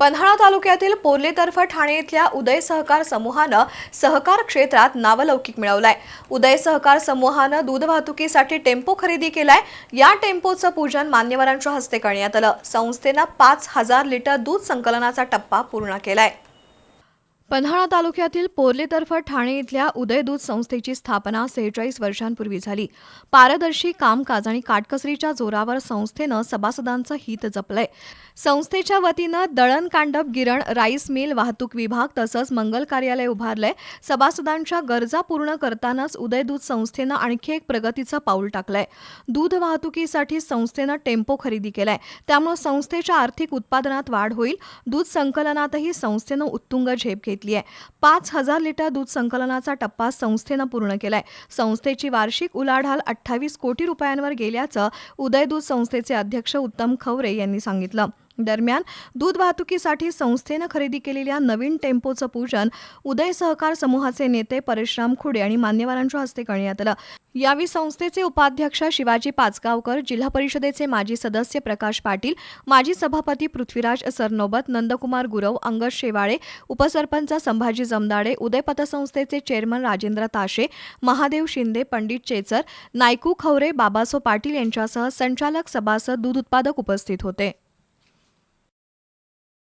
पन्हाळा तालुक्यातील पोर्लेतर्फे ठाणे इथल्या उदय सहकार समूहानं सहकार क्षेत्रात नावलौकिक मिळवलाय. उदय सहकार समूहानं दूध वाहतुकीसाठी टेम्पो खरेदी केलाय. या टेम्पोचं पूजन मान्यवरांच्या हस्ते करण्यात आलं. संस्थेनं पाच हजार लिटर दूध संकलनाचा टप्पा पूर्ण केलाय. पन्हाळा तालुक्यातील पोर्लेतर्फे ठाणे इथल्या उदय दूध संस्थेची स्थापना सेहेचाळीस वर्षांपूर्वी झाली. पारदर्शी कामकाज आणि काटकसरीच्या जोरावर संस्थेनं सभासदांचं हित जपलंय. संस्थेच्या वतीनं दळण कांडप गिरण राईस मिल वाहतूक विभाग तसंच मंगल कार्यालय उभारलंय. सभासदांच्या गरजा पूर्ण करतानाच उदय दूध संस्थेनं आणखी एक प्रगतीचं पाऊल टाकलंय. दूध वाहतुकीसाठी संस्थेनं टेम्पो खरेदी केलाय. त्यामुळे संस्थेच्या आर्थिक उत्पादनात वाढ होईल. दूध संकलनातही संस्थेनं उत्तुंग झेप घेतली. आहे पाच हजार लिटर दूध संकलनाचा टप्पा संस्थेनं पूर्ण केलाय. संस्थेची वार्षिक उलाढाल अठ्ठावीस कोटी रुपयांवर गेल्याचं उदय दूध संस्थेचे अध्यक्ष उत्तम खवरे यांनी सांगितलं. दरम्यान दूध वाहतुकीसाठी संस्थेनं खरेदी केलेल्या नवीन टेम्पोचं पूजन उदय सहकार समूहाचे नेते परशुराम खुडे आणि मान्यवरांच्या हस्ते करण्यात आलं. यावेळी संस्थेचे उपाध्यक्ष शिवाजी पाचगावकर जिल्हा परिषदेचे माजी सदस्य प्रकाश पाटील माजी सभापती पृथ्वीराज सरनोबत नंदकुमार गुरव अंगद शेवाळे उपसरपंच संभाजी जमदाडे उदय पतसंस्थेचे चेअरमन राजेंद्र ताशे महादेव शिंदे पंडित चेचर नायकू खवरे बाबासो पाटील यांच्यासह संचालक सभासद दूध उत्पादक उपस्थित होते.